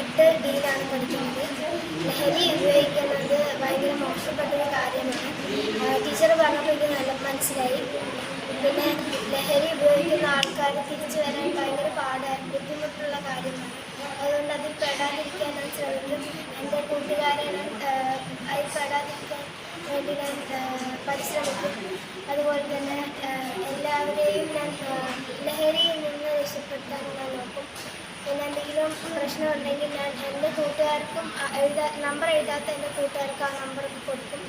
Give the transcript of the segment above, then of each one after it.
എട്ട് ഡിയിലാണ് പഠിക്കുന്നത്. ലഹരി ഉപയോഗിക്കുന്നത് ഭയങ്കര മോശപ്പെട്ട ഒരു കാര്യമാണ് ടീച്ചർ പറഞ്ഞപ്പോൾ എനിക്ക് നല്ല മനസ്സിലായി. പിന്നെ ലഹരി ഉപയോഗിക്കുന്ന ആൾക്കാർ തിരിച്ചു വരാൻ ഭയങ്കര പാട് ബുദ്ധിമുട്ടുള്ള കാര്യമാണ്. അതുകൊണ്ട് അതിൽ പെടാതിരിക്കാൻ ഞാൻ ശ്രമിക്കും. എന്റെ കൂട്ടുകാരെ അതിൽ പെടാതിരിക്കാൻ വേണ്ടി ഞാൻ പരിശ്രമിക്കും. അതുപോലെ തന്നെ എല്ലാവരെയും ഞാൻ പിന്നെ പ്രശ്നം ഉണ്ടെങ്കിൽ ഞാൻ എന്റെ കൂട്ടുകാർക്കും എഴുതാ നമ്പർ എഴുതാത്ത എന്റെ കൂട്ടുകാർക്ക് ആ നമ്പർ കൊടുക്കും.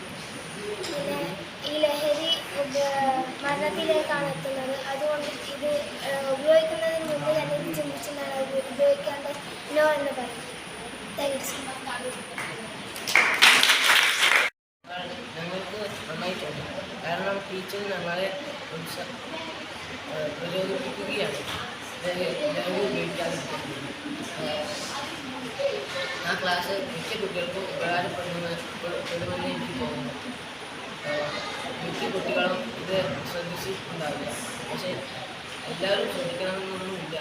പിന്നെ ഈ ലഹരി മരണത്തിലേക്കാണ് എത്തുന്നത്. അതുകൊണ്ട് ഇത് ഉപയോഗിക്കുന്നതിന് മുമ്പ് തന്നെ ഇത് ചിന്തിച്ച് ഞാൻ അത് ഉപയോഗിക്കാണ്ട് നോ എന്ന് പറയും. ഞങ്ങൾക്ക് കാരണം ടീച്ചർ ഞങ്ങളെ ഉത്സ- ഏഹ് ആ ക്ലാസ് മിക്ക കുട്ടികൾക്കും ഉപകാരപ്പെടുമെന്ന് പെടുമെന്ന് എനിക്ക് തോന്നുന്നു. മിക്ക കുട്ടികളും ഇത് ശ്രദ്ധിച്ചിട്ടുണ്ടാവില്ല. പക്ഷേ എല്ലാവരും ശ്രദ്ധിക്കണമെന്നൊന്നുമില്ല.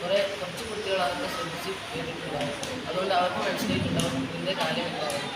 കുറേ കുറച്ച് കുട്ടികൾ അതൊക്കെ ശ്രദ്ധിച്ച് കേട്ടിട്ടുണ്ടാവും. അതുകൊണ്ട് അവർക്ക് മനസ്സിലായിട്ടുണ്ടാവും ഇതിന്റെ കാര്യം എന്തായാലും